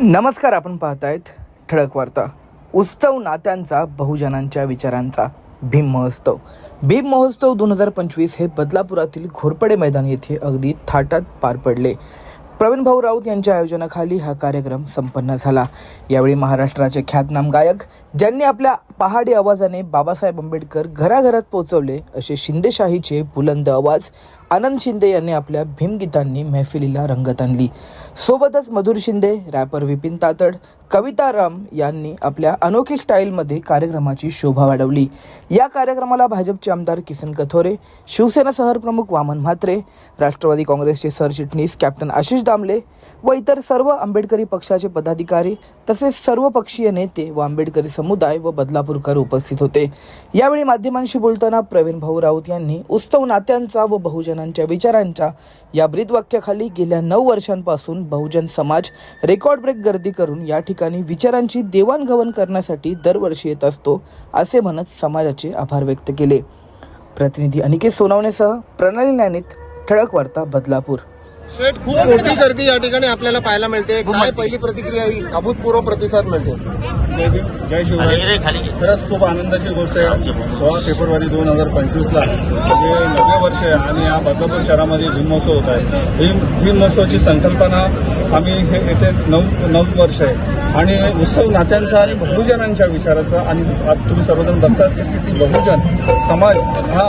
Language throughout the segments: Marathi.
नमस्कार आपण पाहतायत ठळक वार्ता. उत्सव नात्यांचा बहुजनांच्या विचारांचा भीम महोत्सव. भीम महोत्सव दोन हजार पंचवीस हे बदलापुरातील घोरपडे मैदान येथे अगदी थाटात पार पडले. प्रवीण भाऊ राऊत यांच्या आयोजनाखाली हा कार्यक्रम संपन्न झाला. यावेळी महाराष्ट्राचे ख्यातनाम गायक ज्यांनी आपल्या पहाडी आवाजाने बाबासाहेब आंबेडकर घराघरात पोहोचवले असे शिंदेशाहीचे बुलंद आवाज आनंद शिंदे यांनी आपल्या भीमगीतांनी मेहफिलीला रंगत आणली. सोबतच मधुर शिंदे रॅपर विपिन तातड कविता राम यांनी आपल्या अनोखी स्टाईलमध्ये कार्यक्रमाची शोभा वाढवली. या कार्यक्रमाला भाजपचे आमदार किसन कथोरे शिवसेना शहर वामन म्हात्रे राष्ट्रवादी काँग्रेसचे सरचिटणीस कॅप्टन आशिष दामले व इतर सर्व आंबेडकरी पक्षाचे पदाधिकारी तसेच सर्व पक्षीय नेते व आंबेडकरी समुदाय व बदलापूरकर उपस्थित होते. यावेळी माध्यमांशी बोलताना प्रवीण भाऊ राऊत यांनी उत्सव नात्यांचा व बहुजन बहुजनांच्या विचारांच्या या ब्रीदवाक्याखाली गेल्या नऊ वर्षांपासून बहुजन समाज रेकॉर्ड ब्रेक गर्दी करून या ठिकाणी विचारांची देवाणघेवाण करण्यासाठी दरवर्षी येत असतो असे म्हणत समाजाचे आभार व्यक्त केले. प्रतिनिधी अनिकेत सोनवणेसह प्रणाली नानीत ठळक वार्ता बदलापूर. शेठ खूप मोठी गर्दी या ठिकाणी आपल्याला पाहायला मिळते. काय पहिली प्रतिक्रिया ही? अभूतपूर्व प्रतिसाद मिळते. जय भीम, जय शिवराय. खरंच खूप आनंदाची गोष्ट आहे. सोळा फेब्रुवारी दोन हजार पंचवीसला जे नवे वर्ष आहे आणि या बदलापूर शहरामध्ये भीम महोत्सव होत आहे. भीम भीम महोत्सवाची संकल्पना आम्ही हे येथे नऊ नऊ वर्ष आहे. आणि उत्सव नात्यांचा आणि बहुजनांच्या विचाराचा आणि तुम्ही सर्वजण बघतात की किती बहुजन समाज हा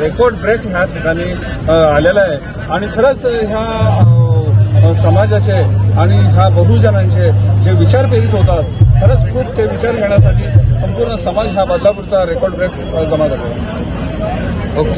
रेकॉर्ड ब्रेक ह्या ठिकाणी आलेला आहे. आणि खरंच ह्या समाजाचे आणि ह्या बहुजनांचे जे विचार प्रेरित होतात खरंच खूप ते विचार घेण्यासाठी संपूर्ण समाज हा बदलापूरचा रेकॉर्ड ब्रेक जमा झाला ओके.